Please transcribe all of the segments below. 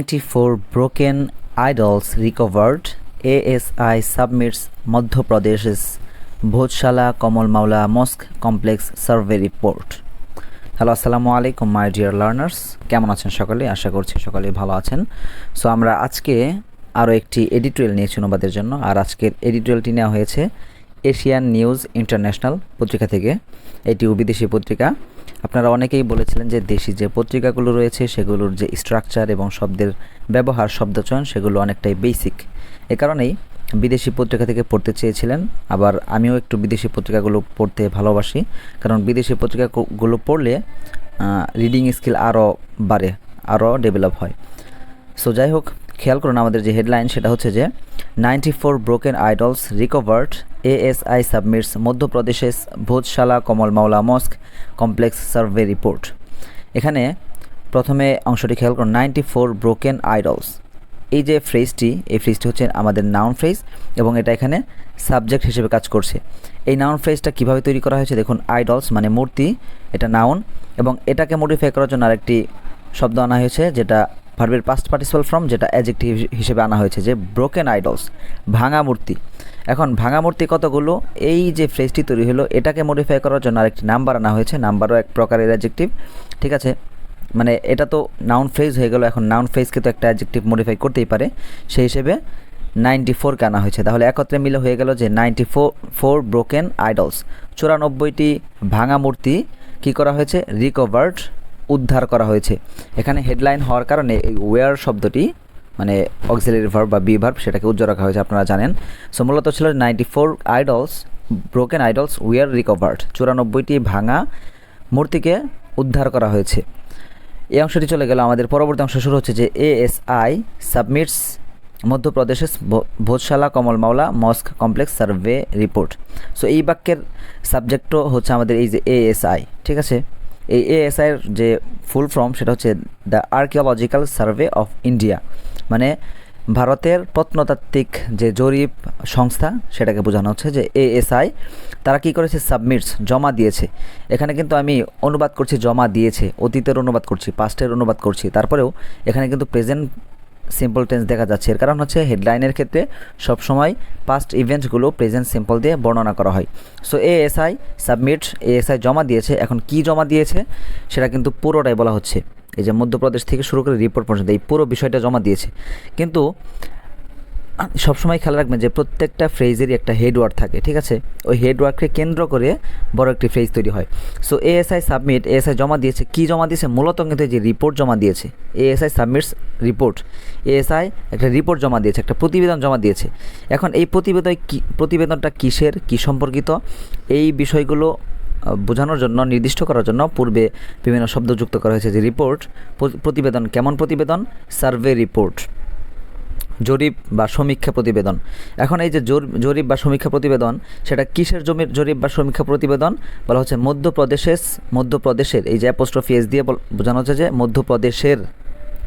24 broken idols recovered. ASI submits Madhya Pradesh's Bhojshala Kamal Maula Mosque Complex Survey Report. Hello আসসালামু আলাইকুম my dear learners কেমন আছেন সকলে? আশা করছি সকলে ভালো আছেন। সো আমরা আজকে আরও একটি এডিটোরিয়াল নিয়েছি অনুবাদের জন্য। আর আজকের এডিটোরিয়ালটি নেওয়া হয়েছে এশিয়ান নিউজ ইন্টারন্যাশনাল পত্রিকা থেকে। এটিও বিদেশি পত্রিকা। আপনারা অনেকেই বলেছিলেন যে দেশি যে পত্রিকাগুলো রয়েছে, সেগুলোর যে স্ট্রাকচার এবং শব্দের ব্যবহার, শব্দচয়ন, সেগুলো অনেকটাই বেসিক এ কারণেই বিদেশি পত্রিকা থেকে পড়তে চেয়েছিলেন। আবার আমিও একটু বিদেশি পত্রিকাগুলো পড়তে ভালোবাসি, কারণ বিদেশি পত্রিকাগুলো পড়লে রিডিং স্কিল আরও বাড়ে, আরও ডেভেলপ হয়। সো যাই হোক খেয়াল করুন আমাদের যে হেডলাইন সেটা হচ্ছে যে ninety four broken idols recovered ASI submits মধ্যপ্রদেশের Bhojshala Kamal Maula mosque complex survey report এখানে প্রথমে অংশটি খেয়াল করুন নাইনটি ফোর ব্রোকেন আইডলস এই যে ফ্রেজটি এই ফ্রেজটি হচ্ছে আমাদের নাউন ফ্রেজ এবং এটা এখানে সাবজেক্ট হিসেবে কাজ করছে। এই নাউন ফ্রেজটা কীভাবে তৈরি করা হয়েছে? দেখুন আইডলস মানে মূর্তি, এটা নাউন এবং এটাকে মডিফাই করার জন্য আরেকটি শব্দ আনা হয়েছে, যেটা ভার্বের পাস্ট পার্টিসিপাল ফর্ম যেটা অ্যাজেক্টিভ হিসেবে আনা হয়েছে যে ব্রোকেন আইডলস ভাঙা মূর্তি। এখন ভাঙা মূর্তি কতগুলো? এই যে ফ্রেজটি তৈরি হলো, এটাকে মডিফাই করার জন্য আরেকটি নাম্বার আনা হয়েছে নাম্বারও এক প্রকারের অ্যাজেক্টিভ ঠিক আছে? মানে এটা তো নাউন ফ্রেজ হয়ে গেল, এখন নাউন ফ্রেজকে তো একটা অ্যাডজেক্টিভ মডিফাই করতেই পারে, সেই হিসেবে নাইনটি ফোরকে আনা হয়েছে। তাহলে একত্রে মিলে হয়ে গেল যে ninety four four broken idols চুরানব্বইটি ভাঙা মূর্তি কী করা হয়েছে? রিকভার্ড উদ্ধার করা হয়েছে। এখানে হেডলাইন হওয়ার কারণে এই ওয়ার শব্দটি মানে অক্সিলারি ভার্ব বা বি ভার্ব সেটাকে উজ্জ্বল রাখা হয়েছে, আপনারা জানেন। সো মূলত ছিল ninety four idols broken idols were recovered চুরানব্বইটি ভাঙা মূর্তিকে উদ্ধার করা হয়েছে। এই অংশটি চলে গেল আমাদের পরবর্তী অংশ, শুরু হচ্ছে যে এএসআই সাবমিটস মধ্যপ্রদেশের Bhojshala Kamal Maula mosque complex survey report. So এই বাক্যের সাবজেক্টও হচ্ছে আমাদের এই যে এএসআই ঠিক আছে? এই এএসআইয়ের যে ফুল ফর্ম সেটা হচ্ছে the archaeological survey of India মানে ভারতের প্রত্নতাত্ত্বিক যে জরিপ সংস্থা সেটাকে বোঝানো হচ্ছে যে এএসআই তারা কি করেছে? সাবমিটস জমা দিয়েছে। এখানে কিন্তু আমি অনুবাদ করছি, জমা দিয়েছে। অতীতের অনুবাদ করছি পাস্টের অনুবাদ করছি। তারপরেও এখানে কিন্তু প্রেজেন্ট সিম্পল টেন্স দেখা যাচ্ছে। এর কারণ হচ্ছে হেডলাইনের ক্ষেত্রে সবসময় পাস্ট ইভেন্টসগুলো প্রেজেন্ট সিম্পল দিয়ে বর্ণনা করা হয়। সো এএসআই সাবমিট এএসআই জমা দিয়েছে। এখন কি জমা দিয়েছে? সেটা কিন্তু পুরোটাই বলা হচ্ছে। এই যে মধ্যপ্রদেশ থেকে শুরু করে রিপোর্ট পর্যন্ত এই পুরো বিষয়টা জমা দিয়েছে। কিন্তু সবসময় খেয়াল রাখবেন যে প্রত্যেকটা ফ্রেজেরই একটা হেডওয়ার্ক থাকে, ঠিক আছে? ওই হেডওয়ার্ককে কেন্দ্র করে বড় একটি ফ্রেজ তৈরি হয়। সো এএসআই সাবমিট এএসআই জমা দিয়েছে। কি জমা দিয়েছে? মূলত কিন্তু যে রিপোর্ট জমা দিয়েছে। এএসআই সাবমিটস রিপোর্ট এএসআই একটা রিপোর্ট জমা দিয়েছে, একটা প্রতিবেদন জমা দিয়েছে। এখন এই প্রতিবেদন কি, প্রতিবেদনটা কিসের, কি সম্পর্কিত? এই বিষয়গুলো বোঝানোর জন্য, নির্দিষ্ট করার জন্য পূর্বে বিভিন্ন শব্দ যুক্ত করা হয়েছে যে রিপোর্ট প্রতিবেদন কেমন প্রতিবেদন? সার্ভে রিপোর্ট জরিপ বা সমীক্ষা প্রতিবেদন। এখন এই যে জরিপ বা সমীক্ষা প্রতিবেদন, সেটা কিসের জমির জরিপ বা সমীক্ষা প্রতিবেদন? বলা হচ্ছে মধ্যপ্রদেশের মধ্যপ্রদেশের, এই যে অ্যাপোস্ট্রফি এস দিয়ে বোঝানো হচ্ছে যে মধ্যপ্রদেশের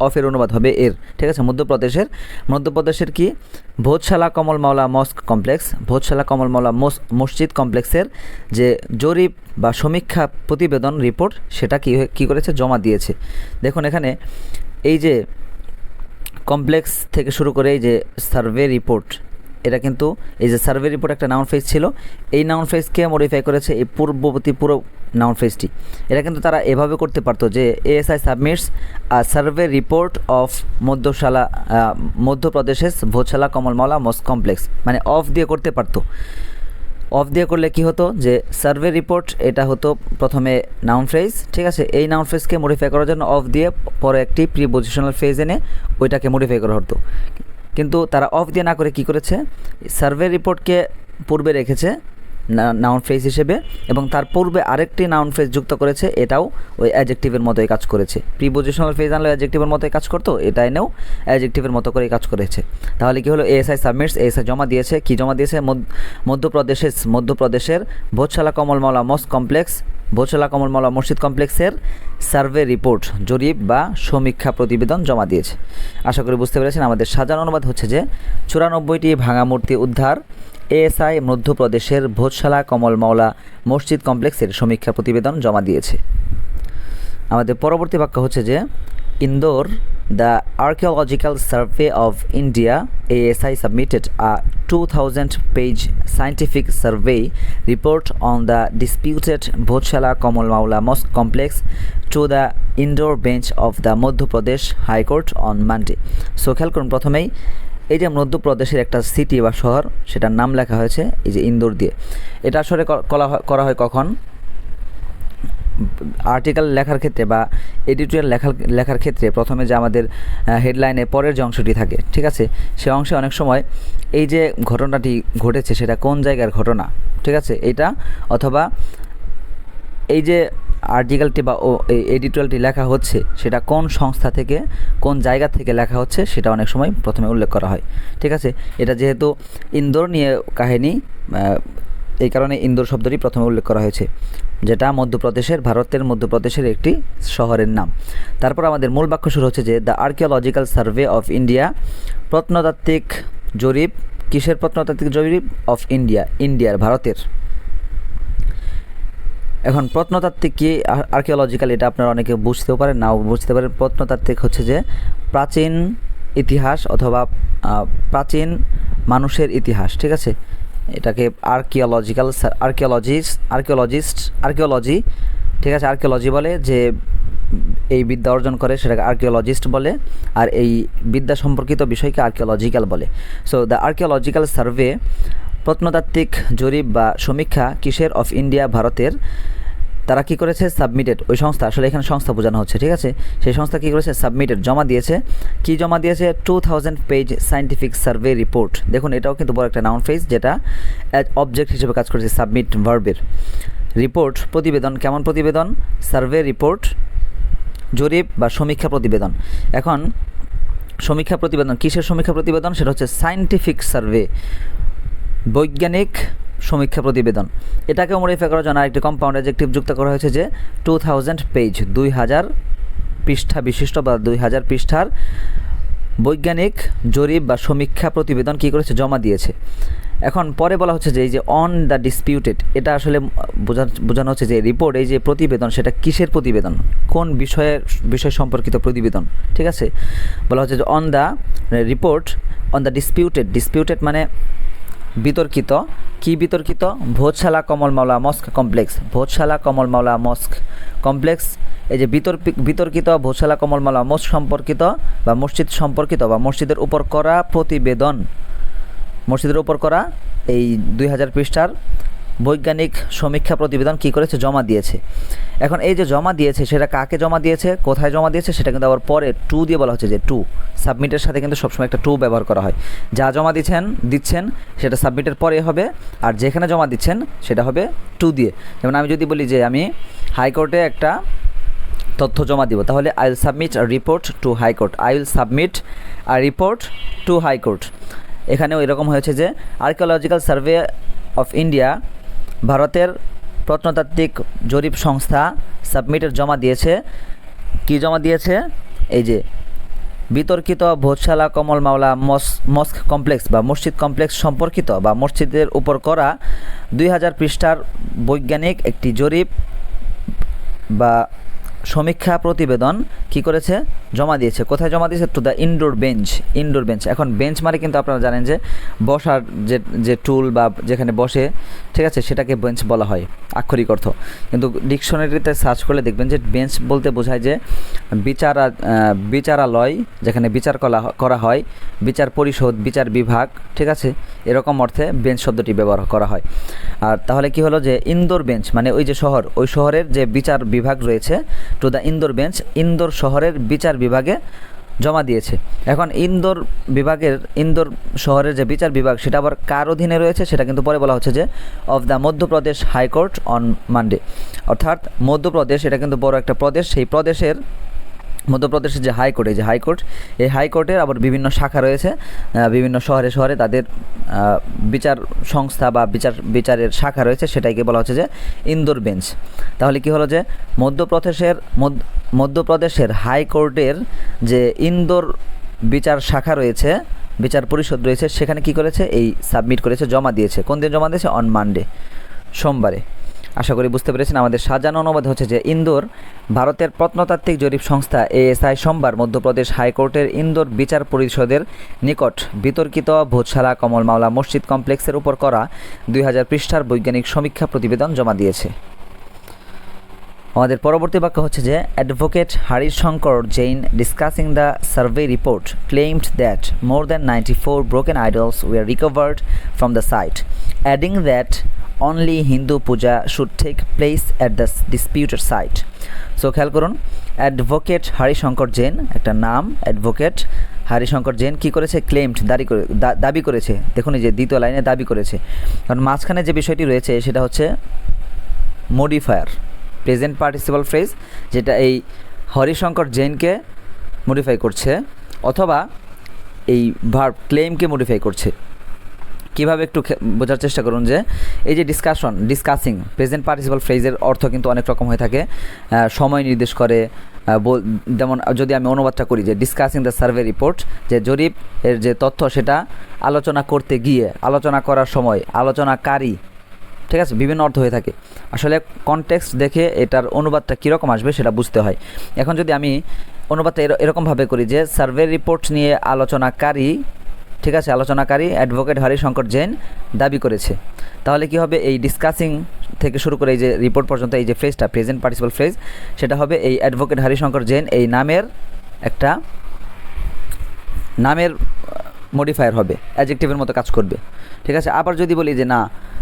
অফের অনুবাদ হবে এর। ঠিক আছে? মধ্যপ্রদেশের। মধ্যপ্রদেশের কি? Bhojshala Kamal Maula mosque complex. ভোজশালা কমল মাওলা মসজিদ কমপ্লেক্সের যে জরিপ বা সমীক্ষা প্রতিবেদন রিপোর্ট, সেটা কী কী করেছে? জমা দিয়েছে। দেখুন এখানে এই যে কমপ্লেক্স থেকে শুরু করে এই যে সার্ভে রিপোর্ট এটা কিন্তু এই যে সার্ভে রিপোর্ট একটা নাউন ফেজ ছিল, এই নাউন ফেজকে মডিফাই করেছে এই পূর্ববর্তী পুরো নাউন ফেজটি এটা কিন্তু তারা এভাবে করতে পারতো যে ASI submits survey report of মধ্যশালা মধ্যপ্রদেশের ভোজশালা কমলমালা মস কমপ্লেক্স মানে অফ দিয়ে করতে পারতো। অফ দিয়ে করলে কি হতো? যে সার্ভে রিপোর্ট এটা হতো প্রথমে নাউন ফ্রেজ ঠিক আছে? এই নাউন ফ্রেজকে মডিফাই করার জন্য অফ দিয়ে পরে একটি প্রি পজিশনাল ফ্রেজ এনে ওইটাকে মডিফাই করা হতো। কিন্তু তারা অফ দিয়ে না করে কি করেছে? সার্ভে রিপোর্টকে পূর্বে রেখেছে নাউন ফ্রেজ হিসেবে এবং তার পূর্বে আরেকটি নাউন ফ্রেজ যুক্ত করেছে, এটাও ওই অ্যাজেক্টিভের মতোই কাজ করেছে। প্রিপোজিশনাল ফ্রেজ আনলে অ্যাজেক্টিভের মতোই কাজ করতো এটা এনেও অ্যাজেক্টিভের মতো করেই কাজ করেছে। তাহলে কি হলো? এএসআই সাবমিটস এএসআই জমা দিয়েছে, কি জমা দিয়েছে? মধ্যপ্রদেশের মধ্যপ্রদেশের ভোজশালা কমল মাওলা মস্ক কমপ্লেক্স, ভোজশালা কমল মাওলা মসজিদ কমপ্লেক্সের সার্ভে রিপোর্ট, জরিপ বা সমীক্ষা প্রতিবেদন জমা দিয়েছে। আশা করি বুঝতে পেরেছেন, আমাদের সাজানো অনুবাদ হচ্ছে যে চুরানব্বইটি ভাঙা মূর্তি উদ্ধার এএসআই মধ্যপ্রদেশের ভোজশালা কমলমাওলা মসজিদ কমপ্লেক্সের সমীক্ষা প্রতিবেদন জমা দিয়েছে। আমাদের পরবর্তী বাক্য হচ্ছে যে, Indore, the archaeological survey of India, ASI submitted a two thousand page scientific survey report on the disputed Bhojshala Kamal Maula mosque complex to the Indore bench of the Madhya Pradesh high court on Monday. So খেয়াল করুন প্রথমেই এই যে মধ্যপ্রদেশের একটা city বা শহর, সেটার নাম লেখা হয়েছে, এই যে ইন্দোর দিয়ে। এটা আসলে করা হয়- কখন? আর্টিকেল লেখার ক্ষেত্রে বা এডিটোরিয়াল লেখার লেখার ক্ষেত্রে প্রথমে যে আমাদের হেডলাইনে পরের যে অংশটি থাকে, ঠিক আছে? সে অংশে অনেক সময় এই যে ঘটনাটি ঘটেছে, সেটা কোন জায়গার ঘটনা, ঠিক আছে? এটা অথবা এই যে আর্টিকেলটি বা এডিটোরিয়ালটি লেখা হচ্ছে, সেটা কোন সংস্থা থেকে, কোন জায়গা থেকে লেখা হচ্ছে, সেটা অনেক সময় প্রথমে উল্লেখ করা হয়। ঠিক আছে? এটা যেহেতু ইন্দোর নিয়ে কাহিনী এই কারণে ইন্দোর শব্দটি প্রথমে উল্লেখ করা হয়েছে, যেটা মধ্যপ্রদেশের, ভারতের মধ্যপ্রদেশের একটি শহরের নাম। তারপর আমাদের মূল বাক্য শুরু হচ্ছে যে the archaeological survey of India প্রত্নতাত্ত্বিক জরিপ, কিসের প্রত্নতাত্ত্বিক জরিপ? অফ ইন্ডিয়া ইন্ডিয়ার ভারতের। এখন প্রত্নতাত্ত্বিক কি? আর্কিওলজিক্যাল এটা আপনারা অনেকে বুঝতেও পারেন, নাও বুঝতে পারেন। প্রত্নতাত্ত্বিক হচ্ছে যে প্রাচীন ইতিহাস অথবা প্রাচীন মানুষের ইতিহাস, ঠিক আছে? এটাকে আর্কিওলজিক্যাল আর্কিওলজিস্ট আর্কিওলজিস্ট আর্কিওলজি ঠিক আছে? আর্কিওলজি বলে যে এই বিদ্যা অর্জন করে সেটাকে আর্কিওলজিস্ট বলে আর এই বিদ্যা সম্পর্কিত বিষয়কে আর্কিওলজিক্যাল বলে। সো দ্য আর্কিওলজিক্যাল সার্ভে প্রত্নতাত্ত্বিক জরিপ বা সমীক্ষা কিসের অফ ইন্ডিয়া ভারতের, তারা কি করেছে? সাবমিটেড ওই সংস্থা, আসলে এখানে সংস্থা বোঝানো হচ্ছে, ঠিক আছে? সেই সংস্থা কি করেছে? সাবমিটেড জমা দিয়েছে। কি জমা দিয়েছে? Two thousand page scientific survey report দেখুন, এটাও কিন্তু বড় একটা নাউন ফ্রেজ যেটা অ্যাজ অবজেক্ট হিসেবে কাজ করেছে সাবমিট ভার্বের রিপোর্ট প্রতিবেদন, কেমন প্রতিবেদন? সার্ভে রিপোর্ট জরিপ বা সমীক্ষা প্রতিবেদন। এখন, সমীক্ষা প্রতিবেদন, কিসের সমীক্ষা প্রতিবেদন? সেটা হচ্ছে সায়েন্টিফিক সার্ভে বৈজ্ঞানিক সমীক্ষা প্রতিবেদন। এটাকে মডিফাই করার জন্য আরেকটি কম্পাউন্ড অ্যাজেক্টিভ যুক্ত করা হয়েছে যে টু থাউজেন্ড পেজ দুই হাজার পৃষ্ঠা বিশিষ্ট বা দুই হাজার পৃষ্ঠার বৈজ্ঞানিক জরিপ বা সমীক্ষা প্রতিবেদন কী করেছে? জমা দিয়েছে। এখন পরে বলা হচ্ছে যে এই যে অন দ্য ডিসপিউটেড এটা আসলে বোঝা, বোঝানো হচ্ছে যে রিপোর্ট এই যে প্রতিবেদন, সেটা কিসের প্রতিবেদন? কোন বিষয়ের, বিষয় সম্পর্কিত প্রতিবেদন? ঠিক আছে? বলা হচ্ছে যে on the report on the disputed disputed মানে বিতর্কিত। কি বিতর্কিত? Bhojshala Kamal Maula mosque complex. Bhojshala Kamal Maula mosque complex. এই যে বিতর্ক- বিতর্কিত, ভোজশালা কমল মাওলা মস্ক সম্পর্কিত বা মসজিদ সম্পর্কিত বা মসজিদের উপর করা প্রতিবেদন। মসজিদের উপর করা এই দুই হাজার পৃষ্ঠার বৈজ্ঞানিক সমীক্ষা প্রতিবেদন কি করেছে? জমা দিয়েছে। এখন এই যে জমা দিয়েছে, সেটা কাকে জমা দিয়েছে, কোথায় জমা দিয়েছে, সেটা কিন্তু আবার পরে টু দিয়ে বলা হচ্ছে যে টু। সাবমিটের সাথে কিন্তু সবসময় একটা টু ব্যবহার করা হয়। যা জমা দিচ্ছেন দিচ্ছেন, সেটা সাবমিটের পরে হবে, আর যেখানে জমা দিচ্ছেন, সেটা হবে টু দিয়ে। যেমন আমি যদি বলি যে আমি হাইকোর্টে একটা তথ্য জমা দিব, তাহলে I will submit report to high court. I will submit a report to high court. এখানেও এরকম হয়েছে যে আর্কিওলজিক্যাল সার্ভে অফ ইন্ডিয়া ভারতের প্রত্নতাত্ত্বিক জরিপ সংস্থা সাবমিটের জমা দিয়েছে। কি জমা দিয়েছে? এই যে, বিতর্কিত ভোজশালা কমল মাওলা মস, মস্ক কমপ্লেক্স বা মসজিদ কমপ্লেক্স সম্পর্কিত বা মসজিদের উপর করা দুই হাজার পৃষ্ঠার বৈজ্ঞানিক একটি জরিপ বা সমীক্ষা প্রতিবেদন কি করেছে? জমা দিয়েছে। কোথায় জমা দিয়েছে? To the Indore bench Indore bench এখন বেঞ্চ মানে কিন্তু আপনারা জানেন যে বসার যে যে টুল বা যেখানে বসে, ঠিক আছে, সেটাকে বেঞ্চ বলা হয়, আক্ষরিক অর্থ। কিন্তু ডিকশনারিতে সার্চ করলে দেখবেন যে বেঞ্চ বলতে বোঝায় যে বিচারা বিচারালয়, যেখানে বিচার করা করা হয়, বিচার পরিষদ, বিচার বিভাগ, ঠিক আছে? এরকম অর্থে বেঞ্চ শব্দটি ব্যবহার করা হয়। আর তাহলে কি হলো যে ইন্দোর বেঞ্চ মানে ওই যে শহর, ওই শহরের যে বিচার বিভাগ রয়েছে to the Indore bench Indore শহরের বিচার বিভাগে জমা দিয়েছে। এখন ইন্দোর বিভাগের ইন্দোর শহরের যে বিচার বিভাগ, সেটা আবার কার অধীনে রয়েছে, সেটা কিন্তু পরে বলা হচ্ছে যে of the Madhya Pradesh high court on Monday অর্থাৎ মধ্যপ্রদেশ, এটা কিন্তু বড় একটা প্রদেশ, সেই প্রদেশের মধ্যপ্রদেশের যে হাইকোর্ট, এই যে হাইকোর্ট, এই হাইকোর্টের আবার বিভিন্ন শাখা রয়েছে বিভিন্ন শহরে শহরে তাদের বিচার সংস্থা বা বিচার, বিচারের শাখা রয়েছে, সেটাইকে বলা হচ্ছে যে ইন্দোর বেঞ্চ। তাহলে কি হলো যে মধ্যপ্রদেশের মধ্যপ্রদেশের হাইকোর্টের যে ইন্দোর বিচার শাখা রয়েছে, বিচার পরিষদ রয়েছে, সেখানে কি করেছে? এই সাবমিট করেছে, জমা দিয়েছে। কোন দিন জমা দিয়েছে? অন মানডে, সোমবারে। আশা করি বুঝতে পেরেছেন, আমাদের সাজানো অনুবাদ হচ্ছে যে ইন্দোর ভারতের প্রত্নতাত্ত্বিক জরিপ সংস্থা এএসআই সোমবার মধ্যপ্রদেশ হাইকোর্টের ইন্দোর বিচার পরিষদের নিকট বিতর্কিত ভোজশালা কমল মাওলা মসজিদ কমপ্লেক্সের উপর করা দুই হাজার পৃষ্ঠার বৈজ্ঞানিক সমীক্ষা প্রতিবেদন জমা দিয়েছে। আমাদের পরবর্তী বাক্য হচ্ছে যে, advocate Harish Shankar discussing the survey report claimed that more than ninety four broken idols are recovered from the site adding that only Hindu puja should take place at the disputed site so খেয়াল করুন advocate Harishankar Jain একটা নাম advocate Harishankar Jain কী করেছে claimed দাবি করে দাবি করেছে দেখুন এই যে দ্বিতীয় লাইনে দাবি করেছে কারণ মাঝখানে যে বিষয়টি রয়েছে সেটা হচ্ছে মডিফায়ার প্রেজেন্ট পার্টিসিপাল ফ্রেজ যেটা এই হরিশঙ্কর জৈনকে মডিফাই করছে, অথবা এই ভার্ব ক্লেমকে মডিফাই করছে। কীভাবে একটু বোঝার চেষ্টা করুন যে, এই যে ডিসকাশন ডিসকাসিং প্রেজেন্ট পার্টিসিপাল ফ্রেজের অর্থ কিন্তু অনেক রকম হয়ে থাকে। সময় নির্দেশ করে যেমন যদি আমি অনুবাদটা করি যে ডিসকাসিং দ্য সার্ভে রিপোর্ট যে জরিপ এর যে তথ্য সেটা আলোচনা করতে গিয়ে, আলোচনা করার সময় আলোচনাকারী, ঠিক আছে? বিভিন্ন অর্থ হয়ে থাকে। আসলে কনটেক্সট দেখে এটার অনুবাদটা কীরকম আসবে সেটা বুঝতে হয়। এখন যদি আমি অনুবাদটা এরকমভাবে করি যে সার্ভে রিপোর্ট নিয়ে আলোচনাকারী ঠিক আছে, আলোচনাকারী অ্যাডভোকেট হরিশঙ্কর জৈন দাবি করেছে। তাহলে কি হবে? এই ডিসকাসিং থেকে শুরু করে এই যে রিপোর্ট পর্যন্ত এই যে ফ্রেজটা প্রেজেন্ট পার্টিসিপাল ফ্রেজ সেটা হবে এই অ্যাডভোকেট হরিশঙ্কর জৈন এই নামের একটা নামের মডিফায়ার হবে অ্যাজেক্টিভের মতো কাজ করবে। ঠিক আছে? আবার যদি বলি যে না,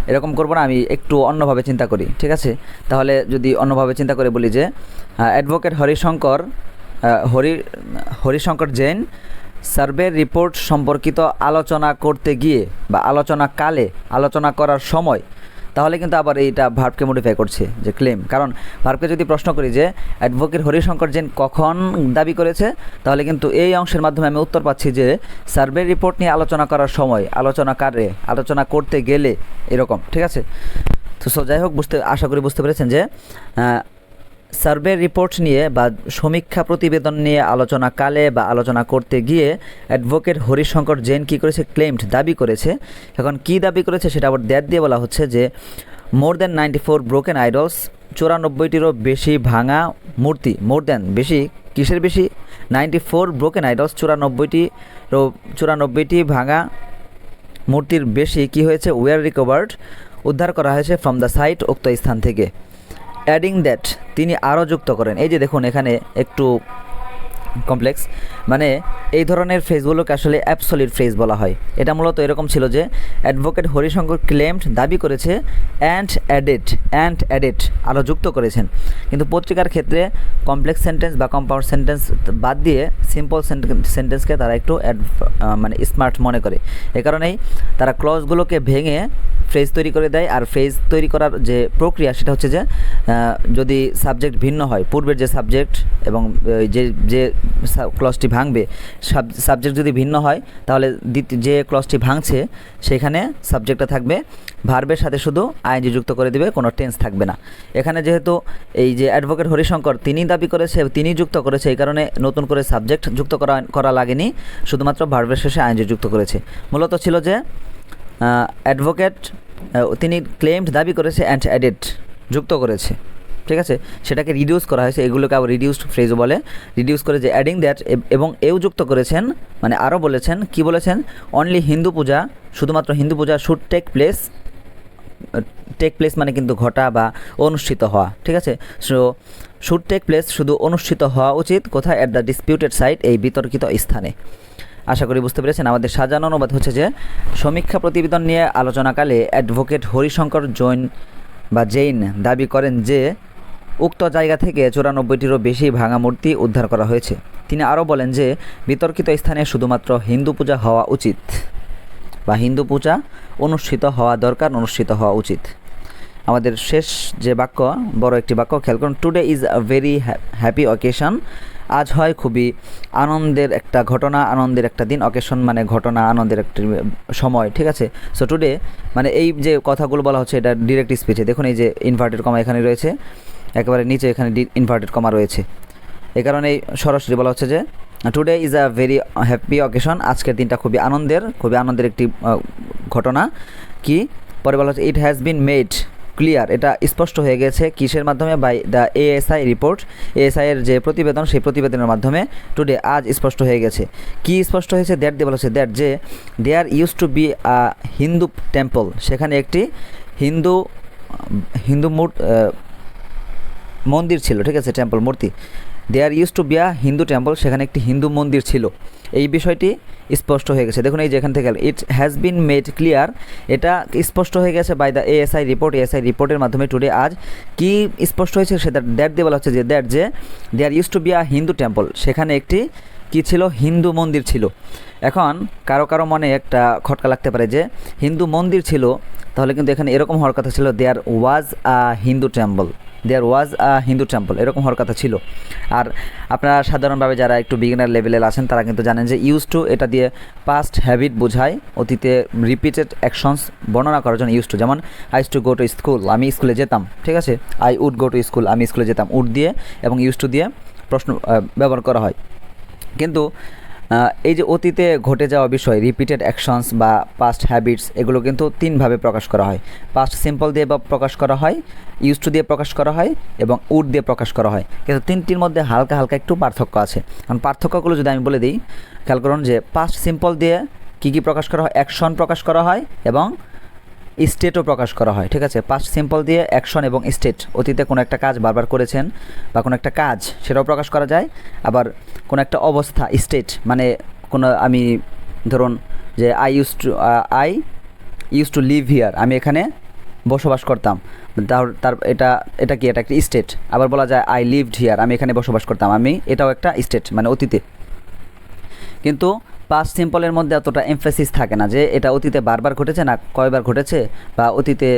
এরকম করব না, আমি একটু অন্যভাবে চিন্তা করি, ঠিক আছে? তাহলে যদি অন্যভাবে চিন্তা করে বলি যে অ্যাডভোকেট হরিশঙ্কর হরি, হরিশঙ্কর জৈন সার্ভের রিপোর্ট সম্পর্কিত আলোচনা করতে গিয়ে বা আলোচনা কালে আলোচনা করার সময়, তাহলে কিন্তু আবার এইটা ভার্বকে মডিফাই করছে যে ক্লেম কারণ ভার্বকে যদি প্রশ্ন করি যে অ্যাডভোকেট হরিশঙ্কর জৈন কখন দাবি করেছে? তাহলে কিন্তু এই অংশের মাধ্যমে আমি উত্তর পাচ্ছি যে, সার্ভে রিপোর্ট নিয়ে আলোচনা করার সময়, আলোচনা কারে আলোচনা করতে গেলে এরকম। ঠিক আছে? তো সো যাই হোক, বুঝতে, আশা করি বুঝতে পেরেছেন যে সার্ভে রিপোর্ট নিয়ে বা সমীক্ষা প্রতিবেদন নিয়ে আলোচনা কালে বা আলোচনা করতে গিয়ে অ্যাডভোকেট হরিশঙ্কর জেন কী করেছে ক্লেমড দাবি করেছে। এখন কি দাবি করেছে সেটা আবার দ্যাট দিয়ে বলা হচ্ছে যে, more than ninety four broken idols, চুরানব্বইটিরও বেশি ভাঙা মূর্তি। মোর দ্যান বেশি? কিসের বেশি? নাইনটি ফোর ব্রোকেন আইডলস, চুরানব্বইটিরও, চুরানব্বইটি ভাঙা মূর্তির বেশি কি হয়েছে? ওয়ার রিকভার্ড উদ্ধার করা হয়েছে ফ্রম দ্য সাইট উক্ত স্থান থেকে। অ্যাডিং দ্যাট তিনি আরও যুক্ত করেন। এই যে দেখুন, এখানে একটু কমপ্লেক্স মানে এই ধরনের ফ্রেজগুলোকে আসলে অ্যাবসলিট ফ্রেজ বলা হয়। এটা মূলত এরকম ছিল যে অ্যাডভোকেট হরিশঙ্কর ক্লেমড দাবি করেছে অ্যান্ড অ্যাডেড অ্যান্ড অ্যাডেড আরও যুক্ত করেছেন। কিন্তু পত্রিকার ক্ষেত্রে কমপ্লেক্স সেন্টেন্স বা কম্পাউন্ড সেন্টেন্স বাদ দিয়ে সিম্পল সেন্টেন্সকে তারা একটু মানে স্মার্ট মনে করে। এ কারণেই তারা ক্লজগুলোকে ভেঙে ফ্রেজ তৈরি করে দেয়। আর ফ্রেজ তৈরি করার যে প্রক্রিয়া, সেটা হচ্ছে যে যদি সাবজেক্ট ভিন্ন হয়, পূর্বের যে সাবজেক্ট এবং যে যে ক্লজটি ভাঙবে সাবজেক্ট যদি ভিন্ন হয়, তাহলে যে ক্লজটি ভাঙছে, সেখানে সাবজেক্টটা থাকবে ভার্বের সাথে শুধু আইনজি যুক্ত করে দিবে, কোনো টেন্স থাকবে না। এখানে যেহেতু এই যে অ্যাডভোকেট হরিশঙ্কর তিনি দাবি করেছে, তিনি যুক্ত করেছে, এই কারণে নতুন করে সাবজেক্ট যুক্ত করা করা লাগেনি, শুধুমাত্র ভার্বের শেষে আইনজি যুক্ত করেছে। মূলত ছিল যে অ্যাডভোকেট তিনি ক্লেমড দাবি করেছে অ্যান্ড অ্যাডেড যুক্ত করেছে, ঠিক আছে? সেটাকে রিডিউস করা হয়েছে, এগুলোকে আবার রিডিউসড ফ্রেজ বলে। রিডিউস করে যে অ্যাডিং দ্যাট এবং এও যুক্ত করেছেন মানে আরও বলেছেন, কি বলেছেন? অনলি হিন্দু পূজা, শুধুমাত্র হিন্দু পূজা should take place take place মানে কিন্তু ঘটা বা অনুষ্ঠিত হওয়া, ঠিক আছে? সো শুড টেক প্লেস শুধু অনুষ্ঠিত হওয়া উচিত কোথায়? অ্যাট দ্য ডিসপিউটেড সাইট এই বিতর্কিত স্থানে। আশা করি বুঝতে পেরেছেন, আমাদের সাজানো অনুবাদ হচ্ছে যে, সমীক্ষা প্রতিবেদন নিয়ে আলোচনাকালে অ্যাডভোকেট হরিশঙ্কর জৈন বা জেইন দাবি করেন যে উক্ত জায়গা থেকে চুরানব্বইটিরও বেশি ভাঙা মূর্তি উদ্ধার করা হয়েছে। তিনি আরও বলেন যে বিতর্কিত স্থানে শুধুমাত্র হিন্দু পূজা হওয়া উচিত বা হিন্দু পূজা অনুষ্ঠিত হওয়া দরকার, অনুষ্ঠিত হওয়া উচিত। আমাদের শেষ যে বাক্য, বড় একটি বাক্য, খেয়াল করুন today is a very happy occasion আজ হয় খুবই আনন্দের একটা ঘটনা, আনন্দের একটা দিন অকেশন মানে ঘটনা, আনন্দের একটা সময়, ঠিক আছে? সো টুডে মানে এই যে কথাগুলো বলা হচ্ছে এটা ডিরেক্ট স্পিচে দেখুন এই যে ইনভার্টেড কমা এখানে রয়েছে, একেবারে নিচে এখানে ইনভার্টেড কমা রয়েছে। এ কারণেই সরাসরি বলা হচ্ছে যে today is a very happy occasion আজকের দিনটা খুবই আনন্দের খুবই আনন্দের একটি ঘটনা। কি? পরে বলা হচ্ছে it has been made clear. এটা স্পষ্ট হয়ে গেছে কিসের মাধ্যমে? By the ASI report ASI এর যে প্রতিবেদন, সেই প্রতিবেদনের মাধ্যমে টুডে আজ স্পষ্ট হয়ে গেছে। কি স্পষ্ট হয়েছে? দ্যাট দিয়ে বলা হচ্ছে দ্যাট যে there use to be a Hindu temple সেখানে একটি হিন্দু হিন্দু মূর মন্দির ছিল, ঠিক আছে টেম্পল মূর্তি। There use to be a Hindu temple সেখানে একটি হিন্দু মন্দির ছিল। এই বিষয়টি স্পষ্ট হয়ে গেছে। দেখুন এই যে এখান থেকে it has been made clear এটা স্পষ্ট হয়ে গেছে by the ASI report ASI রিপোর্টের মাধ্যমে টুডে আজ কি স্পষ্ট হয়েছে সেটা দ্যাট দিয়ে বলা হচ্ছে যে দ্যাট যে there use to be a Hindu temple সেখানে একটি কি ছিল? হিন্দু মন্দির ছিল। এখন কারও কারও মনে একটা খটকা লাগতে পারে যে, হিন্দু মন্দির ছিল, তাহলে কিন্তু এখানে এরকম হওয়ার কথা ছিল there was a Hindu temple there was a Hindu temple এরকম হওয়ার কথা ছিল। আর আপনারা সাধারণভাবে যারা একটু বিগিনার লেভেলের আছেন, তারা কিন্তু জানেন যে ইউজ টু এটা দিয়ে পাস্ট হ্যাবিট বোঝায়, অতীতে রিপিটেড অ্যাকশনস বর্ণনা করার জন্য ইউজ টু যেমন I to go to school আমি স্কুলে যেতাম, ঠিক আছে? I would go to school আমি স্কুলে যেতাম উড দিয়ে এবং ইউজ টু দিয়ে প্রশ্ন ব্যবহার করা হয়। কিন্তু এই যে অতীতে ঘটে যাওয়া বিষয় রিপিটেড অ্যাকশনস বা পাস্ট হ্যাবিটস এগুলো কিন্তু তিনভাবে প্রকাশ করা হয়। পাস্ট সিম্পল দিয়ে প্রকাশ করা হয় ইউজ টু দিয়ে প্রকাশ করা হয় এবং উড দিয়ে প্রকাশ করা হয়। কিন্তু তিনটির মধ্যে হালকা হালকা একটু পার্থক্য আছে। কারণ পার্থক্যগুলো যদি আমি বলে দিই, খেয়াল করুন যে পাস্ট সিম্পল দিয়ে কী কী প্রকাশ করা হয়? অ্যাকশন প্রকাশ করা হয় এবং স্টেটও প্রকাশ করা হয়, ঠিক আছে? পাস্ট সিম্পল দিয়ে অ্যাকশন এবং স্টেট অতীতে কোনো একটা কাজ বারবার করেছেন বা কোনো একটা কাজ সেটাও প্রকাশ করা যায়। আবার কোনো একটা অবস্থা স্টেট মানে কোনো, আমি ধরুন যে I use to I use to live here আমি এখানে বসবাস করতাম। তার তার, এটা এটা কি? এটা একটা স্টেট আবার বলা যায় আই লিভড হিয়ার আমি এখানে বসবাস করতাম। আমি এটাও একটা স্টেট মানে অতীতে। কিন্তু পাস্ট সিম্পলের মধ্যে এতটা এমফেসিস থাকে না যে এটা অতীতে বারবার ঘটেছে না কয়বার ঘটেছে বা অতীতে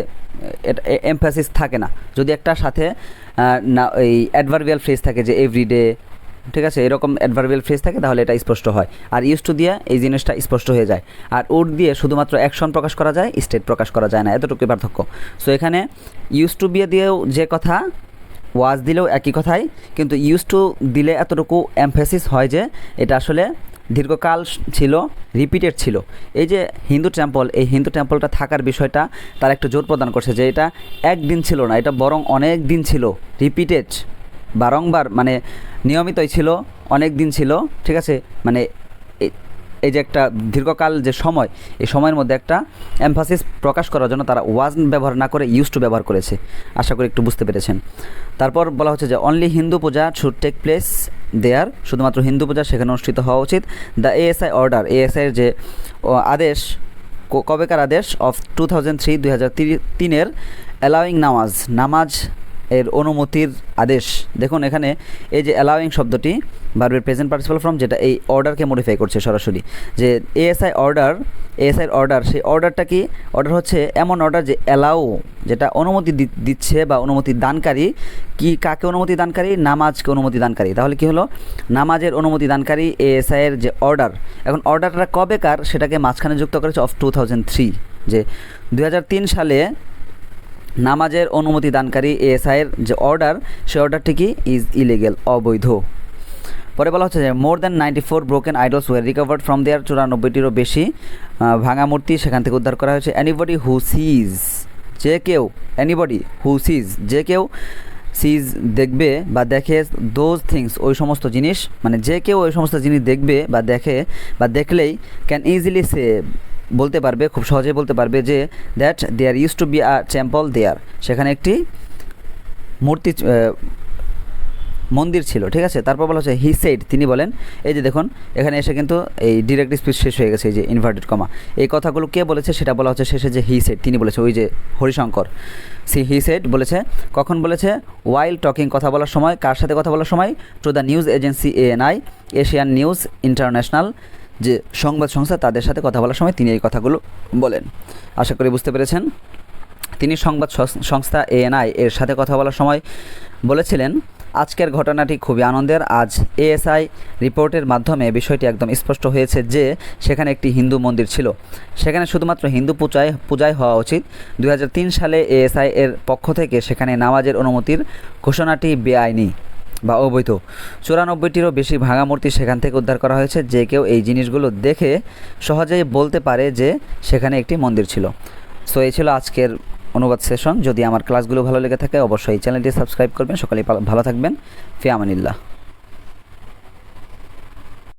এমফেসিস থাকে না। যদি একটা সাথে না, এই অ্যাডভার্বিয়াল ফ্রেজ থাকে যে এভরিডে ঠিক আছে? এরকম অ্যাডভার্বিয়াল ফ্রেজ থাকে, তাহলে এটা স্পষ্ট হয়। আর ইউজ টু দিয়ে এই জিনিসটা স্পষ্ট হয়ে যায়। আর উড দিয়ে শুধুমাত্র অ্যাকশন প্রকাশ করা যায় স্টেট প্রকাশ করা যায় না। এতটুকুই পার্থক্য। সো এখানে ইউজ টু বিয়ে দিয়েও যে কথা ওয়াজ দিলেও একই কথাই। কিন্তু ইউজ টু দিলে এতটুকু এমফেসিস হয় যে, এটা আসলে দীর্ঘকাল ছিল রিপিটেড ছিল। এই যে হিন্দু টেম্পল এই হিন্দু টেম্পলটা থাকার বিষয়টা তার একটু জোর প্রদান করছে যে এটা একদিন ছিল না, এটা বরং অনেক দিন ছিল রিপিটেড বারংবার মানে নিয়মিতই ছিল, অনেক দিন ছিল, ঠিক আছে? মানে এই- যে একটা দীর্ঘকাল যে সময়, এই সময়ের মধ্যে একটা এমফাসিস প্রকাশ করার জন্য তারা ওয়াজ ব্যবহার না করে ইউজ টু ব্যবহার করেছে। আশা করি একটু বুঝতে পেরেছেন। তারপর বলা হচ্ছে যে only Hindu puja should take place there শুধুমাত্র হিন্দু পূজা সেখানে অনুষ্ঠিত হওয়া উচিত। দ্য এএসআই অর্ডার এএসআইয়ের যে আদেশ কবেকার আদেশ অফ টু থাউজেন্ড থ্রি দুই হাজার তিনের অ্যালাউইং নামাজ নামাজ এর অনুমতির আদেশ। দেখুন, এখানে এই যে অ্যালাউইং শব্দটি বারবার প্রেজেন্ট পার্টিসিপাল ফর্ম যেটা এই অর্ডারকে মডিফাই করছে সরাসরি, যে এএসআই অর্ডার এএসআই অর্ডার সেই অর্ডারটা কি? অর্ডার হচ্ছে এমন অর্ডার যে অ্যালাউ যেটা অনুমতি দিচ্ছে বা অনুমতি দানকারী, কি কাকে অনুমতি দানকারী? নামাজকে অনুমতি দানকারী। তাহলে কি হলো? নামাজের অনুমতি দানকারী এএসআই এর যে অর্ডার এখন অর্ডারটা কবেকার সেটাকে মাঝখানে যুক্ত করেছে অফ টু থাউজেন্ড থ্রি যে দু হাজার তিন সালে নামাজের অনুমতি দানকারী এএসআইয়ের যে অর্ডার সেই অর্ডারটি কি? ইজ ইলিগেল অবৈধ। পরে বলা হচ্ছে যে more than ninety four broken idols were recovered from there চুরানব্বইটিরও বেশি ভাঙা মূর্তি সেখান থেকে উদ্ধার করা হয়েছে। অ্যানিবডি হু সিজ যে কেউ অ্যানিবডি হু সিজ যে কেউ সিজ দেখবে বা দেখে দোজ থিংস ওই সমস্ত জিনিস মানে যে কেউ ওই সমস্ত জিনিস দেখবে বা দেখে বা দেখলেই ক্যান ইজিলি সে বলতে পারবে, খুব সহজে বলতে পারবে যে that there use to be a temple there সেখানে একটি মূর্তি মন্দির ছিল, ঠিক আছে? তারপর বলা হচ্ছে হি সেড তিনি বলেন, এই যে দেখুন, এখানে এসে কিন্তু এই ডিরেক্ট স্পিচ শেষ হয়ে গেছে, এই যে ইনভার্টেড কমা এই কথাগুলো কে বলেছে? সেটা বলা হচ্ছে শেষে যে হি সেড তিনি বলেছে, ওই যে হরিশঙ্কর। সি হি সেড বলেছে, কখন বলেছে? ওয়াইল টকিং কথা বলার সময়, কার সাথে কথা বলার সময়? To the news agency ANI Asian news international যে সংবাদ সংস্থা তাদের সাথে কথা বলার সময় তিনি এই কথাগুলো বলেন। আশা করি বুঝতে পেরেছেন। তিনি সংবাদ সস- সংস্থা এএনআই এর সাথে কথা বলার সময় বলেছিলেন, আজকের ঘটনাটি খুবই আনন্দের। আজ এএসআই রিপোর্টের মাধ্যমে বিষয়টি একদম স্পষ্ট হয়েছে যে সেখানে একটি হিন্দু মন্দির ছিল। সেখানে শুধুমাত্র হিন্দু পূজায় পূজায় হওয়া উচিত। দুই হাজার তিন সালে এএসআই এর পক্ষ থেকে সেখানে নামাজের অনুমতির ঘোষণাটি বেআইনি। বা অবৈধ। চুরানব্বইটিরও বেশি ভাঙা মূর্তি সেখান থেকে উদ্ধার করা হয়েছে। যে কেউ এই জিনিসগুলো দেখে সহজেই বলতে পারে যে সেখানে একটি মন্দির ছিল। সো, এই ছিল আজকের অনুবাদ সেশন। যদি আমার ক্লাসগুলো ভালো লেগে থাকে, অবশ্যই চ্যানেলটি সাবস্ক্রাইব করবেন। সকালে ভালো থাকবেন। ফি আমানিল্লাহ।